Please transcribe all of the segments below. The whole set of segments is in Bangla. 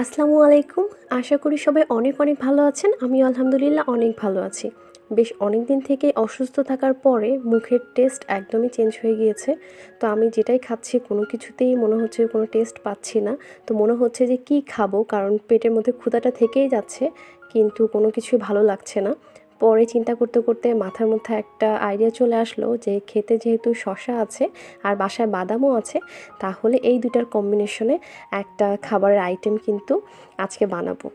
আসসালামু আলাইকুম। আশা করি সবাই অনেক অনেক ভালো আছেন। আমি আলহামদুলিল্লাহ অনেক ভালো আছি। বেশ অনেক দিন থেকে অসুস্থ থাকার পরে মুখের টেস্ট একদমই চেঞ্জ হয়ে গিয়েছে। তো আমি যেটাই খাচ্ছি কোনো কিছুতেই মনে হচ্ছে কোনো টেস্ট পাচ্ছি না। তো মনে হচ্ছে যে কি খাব? কারণ পেটের মধ্যে ক্ষুদাটা থেকেই যাচ্ছে, কিন্তু কোনো কিছুই ভালো লাগছে না। পরে চিন্তা করতে করতে মাথার মধ্যে একটা আইডিয়া চলে আসলো যে খেতে যেহেতু শশা আছে আর বাসায় বাদামও আছে, তাহলে এই দুটার কম্বিনেশনে একটা খাবারের আইটেম কিন্তু আজকে বানাবো।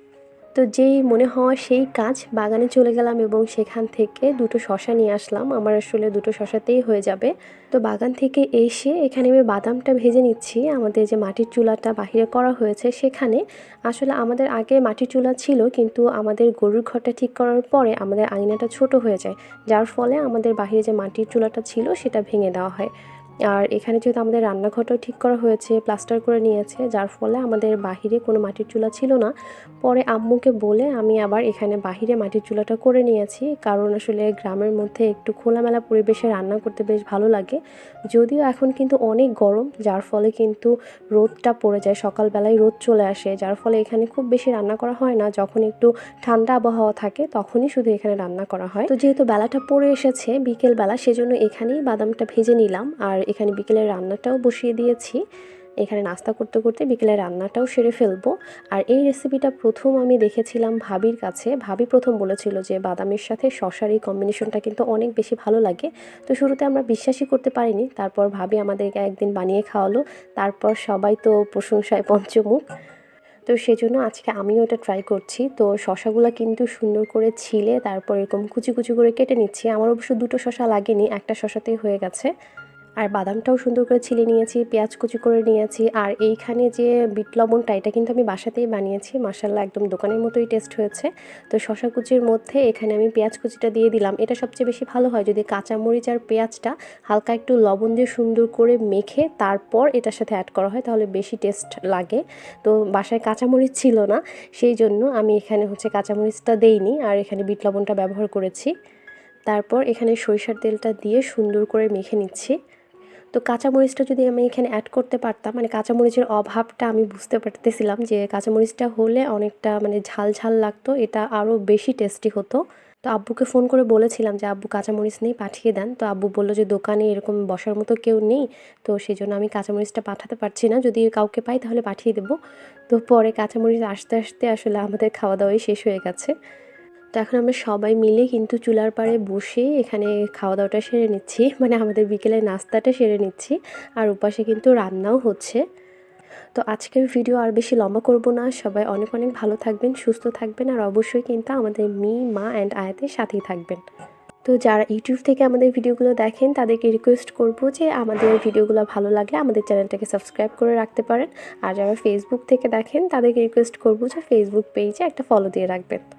তো যেই মনে হওয়া সেই কাজ বাগানে চলে গেলাম এবং সেখান থেকে দুটো শশা নিয়ে আসলাম। আমার আসলে দুটো শশাতেই হয়ে যাবে। তো বাগান থেকে এসে এখানে আমি বাদামটা ভেজে নিচ্ছি। আমাদের যে মাটির চুলাটা বাহিরে করা হয়েছে সেখানে আসলে আমাদের আগে মাটির চুলা ছিল কিন্তু আমাদের গরুর ঘরটা ঠিক করার পরে আমাদের আঙিনাটা ছোট হয়ে যায়। যার ফলে আমাদের বাহিরে যে মাটির চুলাটা ছিল সেটা ভেঙে দেওয়া হয়। আর এখানে যেহেতু আমাদের রান্নাঘরটাও ঠিক করা হয়েছে প্লাস্টার করে নিয়েছে, যার ফলে আমাদের বাহিরে কোনো মাটির চুলা ছিল না। পরে আম্মুকে বলে আমি আবার এখানে বাহিরে মাটির চুলাটা করে নিয়েছি, কারণ আসলে গ্রামের মধ্যে একটু খোলামেলা পরিবেশে রান্না করতে বেশ ভালো লাগে। যদিও এখন কিন্তু অনেক গরম, যার ফলে কিন্তু রোদটা পড়ে যায়, সকালবেলায় রোদ চলে আসে, যার ফলে এখানে খুব বেশি রান্না করা হয় না। যখন একটু ঠান্ডা আবহাওয়া থাকে, তখনই শুধু এখানে রান্না করা হয়। তো যেহেতু বেলাটা পড়ে এসেছে বিকেলবেলা, সেজন্য এখানেই বাদামটা ভেজে নিলাম। আর এখানে বিকেলের রান্নাটাও বসিয়ে দিয়েছি। এখানে নাস্তা করতে করতে বিকেলে রান্নাটাও সেরে ফেলব। আর এই রেসিপিটা প্রথম আমি দেখেছিলাম ভাবির কাছে। ভাবি প্রথম বলেছিল যে বাদামের সাথে শশার এই কম্বিনেশনটা কিন্তু অনেক বেশি ভালো লাগে। তো শুরুতে আমরা বিশ্বাসই করতে পারিনি। তারপর ভাবি আমাদেরকে একদিন বানিয়ে খাওয়ালো। তারপর সবাই তো প্রশংসায় পঞ্চমুখ। তো সেজন্য আজকে আমিও এটা ট্রাই করছি। তো শশাগুলো কিন্তু সুন্দর করে ছিলে, তারপর এরকম কুচি কুচি করে কেটে নিচ্ছি। আমার অবশ্য দুটো শশা লাগেনি। একটা শশাতেই হয়ে গেছে। আর বাদামটাও সুন্দর করে ছিলে নিয়েছি, পেঁয়াজ কুচি করে নিয়েছি, আর এইখানে যে বিট লবণটা, এটা কিন্তু আমি বাসাতেই বানিয়েছি। মাসাল্লাহ একদম দোকানের মতোই টেস্ট হয়েছে। তো শশা কুচির মধ্যে এখানে আমি পেঁয়াজ কুচিটা দিয়ে দিলাম। এটা সবচেয়ে বেশি ভালো হয় যদি কাঁচামরিচ আর পেঁয়াজটা হালকা একটু লবণ দিয়ে সুন্দর করে মেখে তারপর এটার সাথে অ্যাড করা হয়, তাহলে বেশি টেস্ট লাগে। তো বাসায় কাঁচামরিচ ছিল না, সেই জন্য আমি এখানে হচ্ছে কাঁচামরিচটা দেইনি, আর এখানে বিট লবণটা ব্যবহার করেছি। তারপর এখানে সরিষার তেলটা দিয়ে সুন্দর করে মেখে নিচ্ছি। তো কাঁচামরিচটা যদি আমি এখানে অ্যাড করতে পারতাম মানে কাঁচামরিচের অভাবটা আমি বুঝতে পারতেছিলাম যে কাঁচামরিচটা হলে অনেকটা মানে ঝাল ঝাল লাগতো, এটা আরও বেশি টেস্টি হতো। তো আব্বুকে ফোন করে বলেছিলাম যে, আব্বু কাঁচামরিচ নেই, পাঠিয়ে দেন। তো আব্বু বলল যে, দোকানে এরকম বসার মতো কেউ নেই, তো সেই জন্য আমি কাঁচামরিচটা পাঠাতে পারছি না। যদি কাউকে পাই তাহলে পাঠিয়ে দেবো। তো পরে কাঁচামরিচ আসতে আসতে আসলে আমাদের খাওয়া দাওয়াই শেষ হয়ে গেছে। তো এখন আমরা সবাই মিলে কিন্তু চুলার পাড়ে বসে এখানে খাওয়া দাওয়াটা সেরে নিচ্ছি। মানে আমাদের বিকেলে নাস্তাটা সেরে নিচ্ছি। আর উপাসে কিন্তু রান্নাও হচ্ছে। তো আজকের ভিডিও আর বেশি লম্বা করব না। সবাই অনেক অনেক ভালো থাকবেন, সুস্থ থাকবেন। আর অবশ্যই কিন্তু আমাদের মি, মা অ্যান্ড আয়াতের সাথেই থাকবেন। তো যারা ইউটিউব থেকে আমাদের ভিডিওগুলো দেখেন, তাদেরকে রিকোয়েস্ট করব যে আমাদের ভিডিওগুলো ভালো লাগলে আমাদের চ্যানেলটাকে সাবস্ক্রাইব করে রাখতে পারেন। আর যারা ফেসবুক থেকে দেখেন, তাদেরকে রিকোয়েস্ট করব যে ফেসবুক পেজে একটা ফলো দিয়ে রাখবেন।